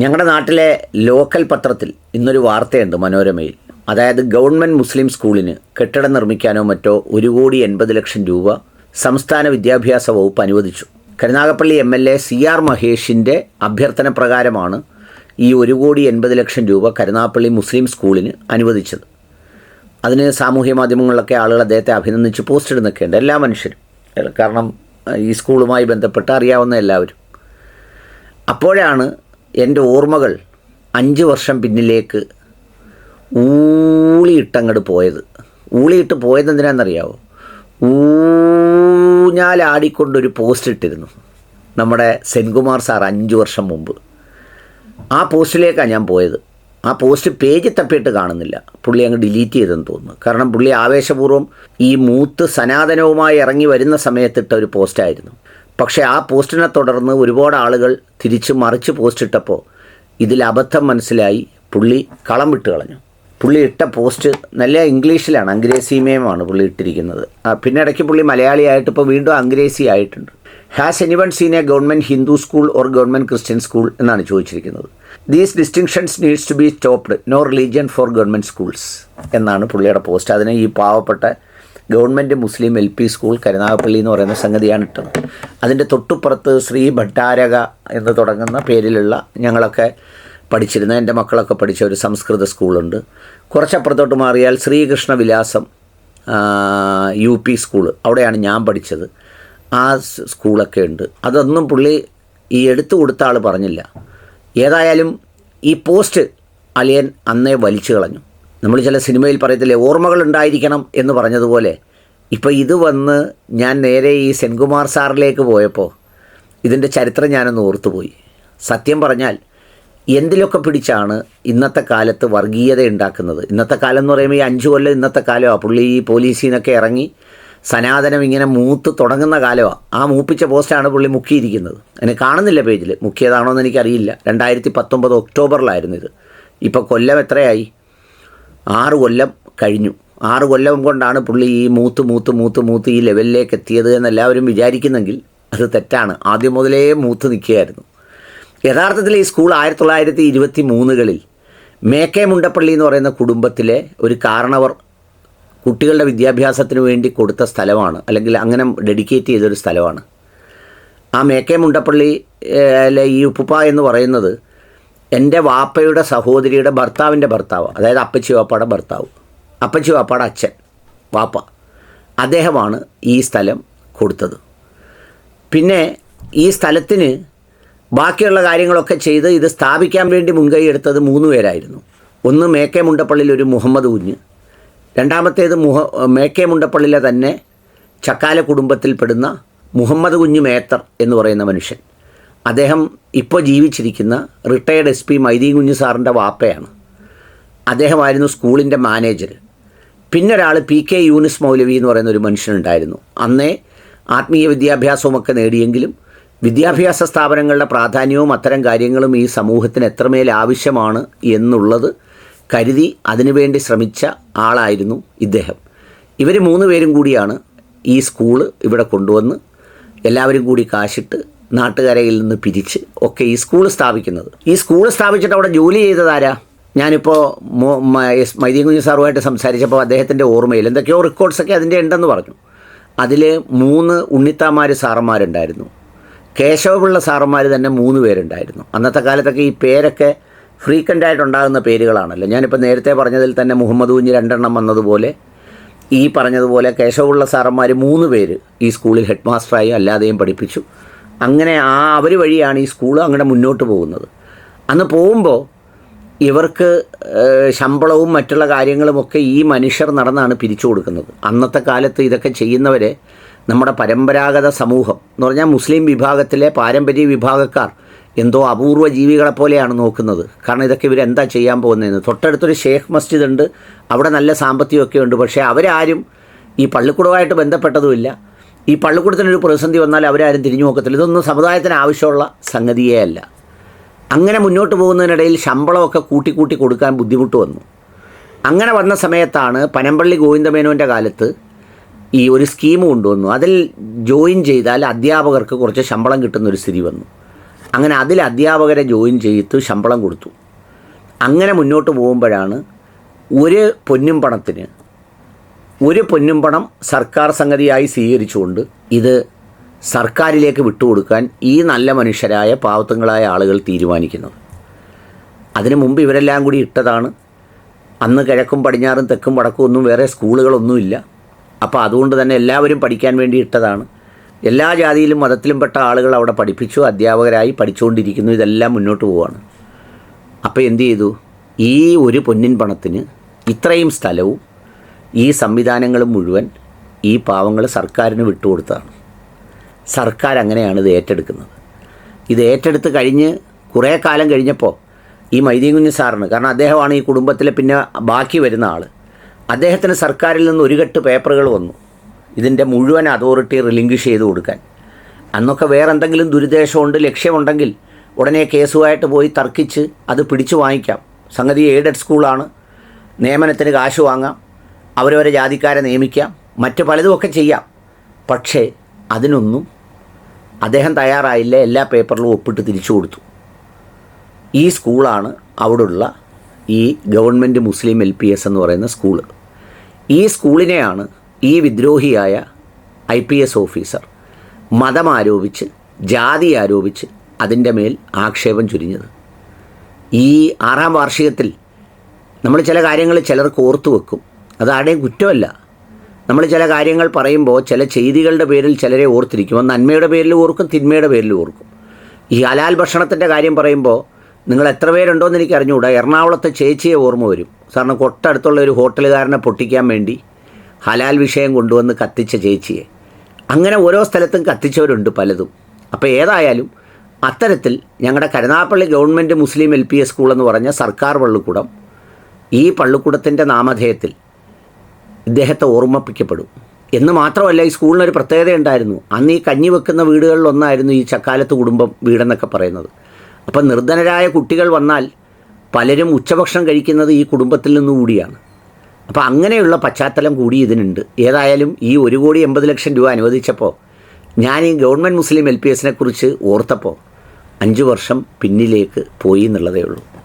ഞങ്ങളുടെ നാട്ടിലെ ലോക്കൽ പത്രത്തിൽ ഇന്നൊരു വാർത്തയുണ്ട് മനോരമയിൽ. അതായത് ഗവൺമെന്റ് മുസ്ലിം സ്കൂളിന് കെട്ടിടം നിർമ്മിക്കാനോ മറ്റോ ഒരു കോടി എൺപത് ലക്ഷം രൂപ സംസ്ഥാന വിദ്യാഭ്യാസ വകുപ്പ് അനുവദിച്ചു. Karunagappally M L A C R മഹേഷിന്റെ അഭ്യർത്ഥന പ്രകാരമാണ് ഈ ഒരു കോടി എൺപത് ലക്ഷം രൂപ കരുനാഗപ്പള്ളി മുസ്ലിം സ്കൂളിന് അനുവദിച്ചത്. അതിന് സാമൂഹ്യ മാധ്യമങ്ങളിലൊക്കെ ആളുകൾ അദ്ദേഹത്തെ അഭിനന്ദിച്ച് പോസ്റ്റ് ഇടുന്നൊക്കെയുണ്ട് എല്ലാ മനുഷ്യരും. കാരണം ഈ സ്കൂളുമായി ബന്ധപ്പെട്ട് അറിയാവുന്ന എല്ലാവരും. അപ്പോഴാണ് എന്റെ ഓർമ്മകൾ അഞ്ച് വർഷം പിന്നിലേക്ക് ഊളിയിട്ടങ്ങോട്ട് പോയത്. ഊളിയിട്ട് പോയത് എന്തിനാണെന്നറിയാവോ ഊഞ്ഞാലാടിക്കൊണ്ടൊരു പോസ്റ്റ് ഇട്ടിരുന്നു. നമ്മുടെ സെൻകുമാർ സാർ അഞ്ച് വർഷം മുമ്പ്. ആ പോസ്റ്റിലേക്കാണ് ഞാൻ പോയത്. ആ പോസ്റ്റ് പേജ് തപ്പിയിട്ട് കാണുന്നില്ല. പുള്ളി അങ്ങ് ഡിലീറ്റ് ചെയ്തെന്ന് തോന്നുന്നു. കാരണം പുള്ളി ആവേശപൂർവം ഈ മൂത്ത് സനാതനവുമായി ഇറങ്ങി വരുന്ന സമയത്തിട്ട ഒരു പോസ്റ്റായിരുന്നു പക്ഷേ ആ പോസ്റ്റിനെ തുടർന്ന് ഒരുപാട് ആളുകൾ തിരിച്ച് മറിച്ച് പോസ്റ്റ് ഇട്ടപ്പോൾ ഇതിൽ അബദ്ധം മനസ്സിലായി പുള്ളി കളം വിട്ട് കളഞ്ഞു. പുള്ളി ഇട്ട പോസ്റ്റ് നല്ല ഇംഗ്ലീഷിലാണ് അംഗ്രേസീമയമാണ് പുള്ളി ഇട്ടിരിക്കുന്നത്. പിന്നെ ഇടയ്ക്ക് പുള്ളി മലയാളിയായിട്ട് ഇപ്പോൾ വീണ്ടും അംഗ്രേസി ആയിട്ടുണ്ട്. Has anyone seen a government Hindu school or government Christian school എന്നാണ് ചോദിച്ചിരിക്കുന്നത്. These distinctions needs to be stopped no religion for government schools എന്നാണ് പുള്ളിയുടെ പോസ്റ്റ്. അതിന് ഈ പാവപ്പെട്ട government Muslim L P school Karunagappally എന്ന് പറയുന്ന സംഗതിയാണ് ഇട്ടത്. അതിന്റെ തൊട്ടുപ്പുറത്ത് ശ്രീ ഭട്ടാരക എന്ന് തുടങ്ങുന്ന പേരിലുള്ള ഞങ്ങളൊക്കെ പഠിച്ചിരുന്ന എന്റെ മക്കളൊക്കെ പഠിച്ച ഒരു സംസ്കൃത സ്കൂളുണ്ട്. കുറച്ചപ്പുറത്തോട്ട് മാറിയാൽ ശ്രീകൃഷ്ണ വിലാസം യു പി സ്കൂൾ. അവിടെയാണ് ഞാൻ പഠിച്ചത്. ആ സ്കൂളൊക്കെ ഉണ്ട്. അതൊന്നും പുള്ളി ഈ എടുത്തു കൊടുത്ത ആൾ പറഞ്ഞില്ല. ഏതായാലും ഈ പോസ്റ്റ് അലിയൻ അന്നേ വലിച്ചു കളഞ്ഞു. നമ്മൾ ചില സിനിമയിൽ പറയത്തില്ലേ ഓർമ്മകൾ ഉണ്ടായിരിക്കണം എന്ന് പറഞ്ഞതുപോലെ. ഇപ്പോൾ ഇത് വന്ന് ഞാൻ നേരെ ഈ സെൻകുമാർ സാറിലേക്ക് പോയപ്പോൾ ഇതിന്റെ ചരിത്രം ഞാനൊന്ന് ഓർത്തുപോയി. സത്യം പറഞ്ഞാൽ എന്തിലൊക്കെ പിടിച്ചാണ് ഇന്നത്തെ കാലത്ത് വർഗീയത ഉണ്ടാക്കുന്നത്? ഇന്നത്തെ കാലം എന്ന് പറയുമ്പോൾ ഈ അഞ്ച് കൊല്ലം ഇന്നത്തെ കാലമാണ് പുള്ളി ഈ പോലീസിൽ നിന്നൊക്കെ ഇറങ്ങി സനാതനം ഇങ്ങനെ മൂത്ത് തുടങ്ങുന്ന കാലമാണ് ആ മൂപ്പിച്ച പോസ്റ്റാണ് പുള്ളി മുക്കിയിരിക്കുന്നത്. അതിന് കാണുന്നില്ല പേജിൽ മുക്കിയതാണോ എന്ന് എനിക്കറിയില്ല. രണ്ടായിരത്തി പത്തൊമ്പത് ഒക്ടോബറിലായിരുന്നു ഇത്. ഇപ്പോൾ കൊല്ലം എത്രയായി? ആറ് കൊല്ലം കഴിഞ്ഞു. ആറ് കൊല്ലം കൊണ്ടാണ് പുള്ളി ഈ മൂത്ത് മൂത്ത് മൂത്ത് മൂത്ത് ഈ ലെവലിലേക്ക് എത്തിയത് എന്ന് എല്ലാവരും വിചാരിക്കുന്നെങ്കിൽ അത് തെറ്റാണ്. ആദ്യം മുതലേ മൂത്ത് നിൽക്കുകയായിരുന്നു. യഥാർത്ഥത്തിൽ ഈ സ്കൂൾ ആയിരത്തി തൊള്ളായിരത്തി ഇരുപത്തി മൂന്നുകളിൽ മേക്കെ മുണ്ടപ്പള്ളി എന്ന് പറയുന്ന കുടുംബത്തിലെ ഒരു കാരണവർ കുട്ടികളുടെ വിദ്യാഭ്യാസത്തിന് വേണ്ടി കൊടുത്ത സ്ഥലമാണ്. അല്ലെങ്കിൽ അങ്ങനെ ഡെഡിക്കേറ്റ് ചെയ്തൊരു സ്ഥലമാണ്. ആ മേക്കെ മുണ്ടപ്പള്ളി അല്ലെ ഈ ഉപ്പുപ്പ എന്ന് പറയുന്നത് എന്റെ വാപ്പയുടെ സഹോദരിയുടെ ഭർത്താവിന്റെ ഭർത്താവ് അതായത് അപ്പച്ചി വാപ്പയുടെ ഭർത്താവ് അപ്പച്ചി വാപ്പയുടെ അച്ഛൻ വാപ്പ അദ്ദേഹമാണ് ഈ സ്ഥലം കൊടുത്തത്. പിന്നെ ഈ സ്ഥലത്തിന് ബാക്കിയുള്ള കാര്യങ്ങളൊക്കെ ചെയ്ത് ഇത് സ്ഥാപിക്കാൻ വേണ്ടി മുൻകൈ എടുത്തത് മൂന്ന് പേരായിരുന്നു. ഒന്ന് മേക്കെ മുണ്ടപ്പള്ളിയിൽ ഒരു മുഹമ്മദ് കുഞ്ഞ് രണ്ടാമത്തേത് മുഹ മേക്കെ മുണ്ടപ്പള്ളിയിലെ തന്നെ ചക്കാല കുടുംബത്തിൽപ്പെടുന്ന മുഹമ്മദ് കുഞ്ഞ് മേത്തർ എന്ന് പറയുന്ന മനുഷ്യൻ. അദ്ദേഹം ഇപ്പോൾ ജീവിച്ചിരിക്കുന്ന റിട്ടയേർഡ് എസ് പി മൈദീൻ കുഞ്ഞു സാറിന്റെ വാപ്പയാണ്. അദ്ദേഹമായിരുന്നു സ്കൂളിന്റെ മാനേജർ. പിന്നെ ഒരാൾ പി കെ യൂനിസ് മൗലവി എന്ന് പറയുന്ന ഒരു മനുഷ്യനുണ്ടായിരുന്നു. അന്നേ ആത്മീയ വിദ്യാഭ്യാസവുമൊക്കെ നേടിയെങ്കിലും വിദ്യാഭ്യാസ സ്ഥാപനങ്ങളുടെ പ്രാധാന്യവും അത്തരം കാര്യങ്ങളും ഈ സമൂഹത്തിന് എത്രമേൽ ആവശ്യമാണ് എന്നുള്ളത് കരുതി അതിനുവേണ്ടി ശ്രമിച്ച ആളായിരുന്നു ഇദ്ദേഹം. ഇവർ മൂന്ന് പേരും കൂടിയാണ് ഈ സ്കൂൾ ഇവിടെ കൊണ്ടുവന്ന് എല്ലാവരും കൂടി കാശിട്ട് നാട്ടുകാരയിൽ നിന്ന് പിരിച്ച് ഒക്കെ ഈ സ്കൂൾ സ്ഥാപിക്കുന്നത്. ഈ സ്കൂൾ സ്ഥാപിച്ചിട്ട് അവിടെ ജോലി ചെയ്തതാരാ ഞാനിപ്പോൾ എസ് മൈദീൻ കുഞ്ഞു സാറുമായിട്ട് സംസാരിച്ചപ്പോൾ അദ്ദേഹത്തിന്റെ ഓർമ്മയിൽ എന്തൊക്കെയോ റെക്കോർഡ്സൊക്കെ അതിന്റെ ഉണ്ടെന്ന് പറഞ്ഞു. അതിൽ മൂന്ന് ഉണ്ണിത്താമാർ സാറന്മാരുണ്ടായിരുന്നു. കേശവപിള്ള സാറന്മാർ തന്നെ മൂന്ന് പേരുണ്ടായിരുന്നു. അന്നത്തെ കാലത്തൊക്കെ ഈ പേരൊക്കെ ഫ്രീക്വന്റ് ആയിട്ടുണ്ടാകുന്ന പേരുകളാണല്ലോ. ഞാനിപ്പോൾ നേരത്തെ പറഞ്ഞതിൽ തന്നെ മുഹമ്മദ് കുഞ്ഞ് രണ്ടെണ്ണം വന്നതുപോലെ ഈ പറഞ്ഞതുപോലെ കേശവപിള്ള സാറന്മാർ മൂന്ന് പേര് ഈ സ്കൂളിൽ ഹെഡ് മാസ്റ്ററായും അല്ലാതെയും പഠിപ്പിച്ചു. അങ്ങനെ ആ അവർ വഴിയാണ് ഈ സ്കൂൾ അങ്ങനെ മുന്നോട്ട് പോകുന്നത്. അന്ന് പോകുമ്പോൾ ഇവർക്ക് ശമ്പളവും മറ്റുള്ള കാര്യങ്ങളുമൊക്കെ ഈ മനുഷ്യർ നടന്നാണ് പിരിച്ചു കൊടുക്കുന്നത്. അന്നത്തെ കാലത്ത് ഇതൊക്കെ ചെയ്യുന്നവരെ നമ്മുടെ പരമ്പരാഗത സമൂഹം എന്ന് പറഞ്ഞാൽ മുസ്ലിം വിഭാഗത്തിലെ പാരമ്പര്യ വിഭാഗക്കാർ എന്തോ അപൂർവ ജീവികളെ പോലെയാണ് നോക്കുന്നത്. കാരണം ഇതൊക്കെ ഇവരെന്താ ചെയ്യാൻ പോകുന്നതെന്ന്. തൊട്ടടുത്തൊരു ഷേഖ് മസ്ജിദ് ഉണ്ട്. അവിടെ നല്ല സാമ്പത്തികമൊക്കെ ഉണ്ട്. പക്ഷേ അവരാരും ഈ പള്ളിക്കുടവായിട്ട് ബന്ധപ്പെട്ടതുമില്ല. ഈ പള്ളിക്കൂടത്തിനൊരു പ്രതിസന്ധി വന്നാൽ അവരാരും തിരിഞ്ഞു നോക്കത്തില്ല. ഇതൊന്നും സമുദായത്തിന് ആവശ്യമുള്ള സംഗതിയേ അല്ല. അങ്ങനെ മുന്നോട്ട് പോകുന്നതിനിടയിൽ ശമ്പളമൊക്കെ കൂട്ടി കൂട്ടി കൊടുക്കാൻ ബുദ്ധിമുട്ട് വന്നു. അങ്ങനെ വന്ന സമയത്താണ് പനമ്പള്ളി ഗോവിന്ദമേനോന്റെ കാലത്ത് ഈ ഒരു സ്കീം കൊണ്ടുവന്നു. അതിൽ ജോയിൻ ചെയ്താൽ അധ്യാപകർക്ക് കുറച്ച് ശമ്പളം കിട്ടുന്നൊരു സ്ഥിതി വന്നു. അങ്ങനെ അതിൽ അധ്യാപകരെ ജോയിൻ ചെയ്ത് ശമ്പളം കൊടുത്തു. അങ്ങനെ മുന്നോട്ട് പോകുമ്പോഴാണ് ഒരു പൊന്നും പണത്തിന് ഒരു പൊന്നും പണം സർക്കാർ സംഗതിയായി സ്വീകരിച്ചുകൊണ്ട് ഇത് സർക്കാരിലേക്ക് വിട്ടുകൊടുക്കാൻ ഈ നല്ല മനുഷ്യരായ പാവത്തങ്ങളായ ആളുകൾ തീരുമാനിക്കുന്നത്. അതിനു മുമ്പ് ഇവരെല്ലാം കൂടി ഇട്ടതാണ്. അന്ന് കിഴക്കും പടിഞ്ഞാറും തെക്കും വടക്കും ഒന്നും വേറെ സ്കൂളുകളൊന്നുമില്ല. അപ്പോൾ അതുകൊണ്ട് തന്നെ എല്ലാവരും പഠിക്കാൻ വേണ്ടി ഇട്ടതാണ്. എല്ലാ ജാതിയിലും മതത്തിലും പെട്ട ആളുകൾ അവിടെ പഠിപ്പിച്ചു അധ്യാപകരായി പഠിച്ചുകൊണ്ടിരിക്കുന്നു. ഇതെല്ലാം മുന്നോട്ട് പോവാണ്. അപ്പോൾ എന്തു ചെയ്തു? ഈ ഒരു പൊന്നിൻ പണത്തിന് ഇത്രയും സ്ഥലവും ഈ സംവിധാനങ്ങൾ മുഴുവൻ ഈ പാവങ്ങൾ സർക്കാരിന് വിട്ടുകൊടുത്തതാണ്. സർക്കാർ അങ്ങനെയാണ് ഇത് ഏറ്റെടുക്കുന്നത്. ഇത് ഏറ്റെടുത്ത് കഴിഞ്ഞ് കുറേ കാലം കഴിഞ്ഞപ്പോൾ ഈ മൈദീൻ കുഞ്ഞ് സാറിന് കാരണം അദ്ദേഹമാണ് ഈ കുടുംബത്തിലെ പിന്നെ ബാക്കി വരുന്ന ആൾ അദ്ദേഹത്തിന് സർക്കാരിൽ നിന്ന് ഒരു കെട്ട് പേപ്പറുകൾ വന്നു. ഇതിന്റെ മുഴുവൻ അതോറിറ്റി റിലിങ്കിഷ് ചെയ്ത് കൊടുക്കാൻ. അന്നൊക്കെ വേറെ എന്തെങ്കിലും ദുരുദ്ദേശമുണ്ട് ലക്ഷ്യമുണ്ടെങ്കിൽ ഉടനെ കേസുമായിട്ട് പോയി തർക്കിച്ച് അത് പിടിച്ചു വാങ്ങിക്കാം. സംഗതി എയ്ഡഡ് സ്കൂളാണ്. നിയമനത്തിന് കാശ് വാങ്ങാം. അവരവരെ ജാതിക്കാരെ നിയമിക്കാം. മറ്റ് പലതുമൊക്കെ ചെയ്യാം. പക്ഷേ അതിനൊന്നും അദ്ദേഹം തയ്യാറായില്ല. എല്ലാ പേപ്പറിലും ഒപ്പിട്ട് തിരിച്ചു കൊടുത്തു. ഈ സ്കൂളാണ് അവിടുള്ള ഈ government Muslim L P S എന്ന് പറയുന്ന സ്കൂൾ ഈ സ്കൂളിനെയാണ് ഈ വിദ്രോഹിയായ ഐ പി എസ് ഓഫീസർ മതം ആരോപിച്ച് ജാതി ആരോപിച്ച് അതിന്റെ മേൽ ആക്ഷേപം ചുരിഞ്ഞത്. ഈ ആറാം വാർഷികത്തിൽ നമ്മൾ ചില കാര്യങ്ങൾ ചിലർക്ക് ഓർത്തു വെക്കും. അത് കുറ്റമല്ല. നമ്മൾ ചില കാര്യങ്ങൾ പറയുമ്പോൾ ചില ചെയ്തികളുടെ പേരിൽ ചിലരെ ഓർത്തിരിക്കും. നന്മയുടെ പേരിൽ ഓർക്കും തിന്മയുടെ പേരിൽ ഓർക്കും. ഈ ഹലാൽ ഭക്ഷണത്തിന്റെ കാര്യം പറയുമ്പോൾ നിങ്ങൾ എത്ര പേരുണ്ടോ എന്ന് എനിക്ക് അറിഞ്ഞുകൂടാ. എറണാകുളത്തെ ചേച്ചിയെ ഓർമ്മ വരും. കാരണം തൊട്ടടുത്തുള്ള ഒരു ഹോട്ടലുകാരനെ പൊട്ടിക്കാൻ വേണ്ടി ഹലാൽ വിഷയം കൊണ്ടുവന്ന് കത്തിച്ച ചേച്ചിയെ. അങ്ങനെ ഓരോ സ്ഥലത്തും കത്തിച്ചവരുണ്ട് പലതും. അപ്പോൾ ഏതായാലും അത്തരത്തിൽ ഞങ്ങളുടെ Karunagappally government Muslim L P S school എന്ന് പറഞ്ഞ സർക്കാർ പള്ളിക്കൂടം ഈ പള്ളിക്കൂടത്തിന്റെ നാമധേയത്തിൽ ഇദ്ദേഹത്തെ ഓർമ്മിപ്പിക്കപ്പെടും. എന്ന് മാത്രമല്ല ഈ സ്കൂളിനൊരു പ്രത്യേകത ഉണ്ടായിരുന്നു. അന്ന് ഈ കഞ്ഞി വെക്കുന്ന വീടുകളിലൊന്നായിരുന്നു ഈ ചക്കാലത്ത് കുടുംബം വീടെന്നൊക്കെ പറയുന്നത്. അപ്പം നിർധനരായ കുട്ടികൾ വന്നാൽ പലരും ഉച്ചഭക്ഷണം കഴിക്കുന്നത് ഈ കുടുംബത്തിൽ നിന്നും കൂടിയാണ്. അപ്പോൾ അങ്ങനെയുള്ള പശ്ചാത്തലം കൂടി ഇതിനുണ്ട്. ഏതായാലും ഈ ഒരു കോടി എൺപത് ലക്ഷം രൂപ അനുവദിച്ചപ്പോൾ ഞാൻ ഈ ഗവൺമെന്റ് മുസ്ലിം എൽ പി എസിനെ കുറിച്ച് ഓർത്തപ്പോൾ അഞ്ച് വർഷം പിന്നിലേക്ക് പോയി എന്നുള്ളതേ ഉള്ളൂ.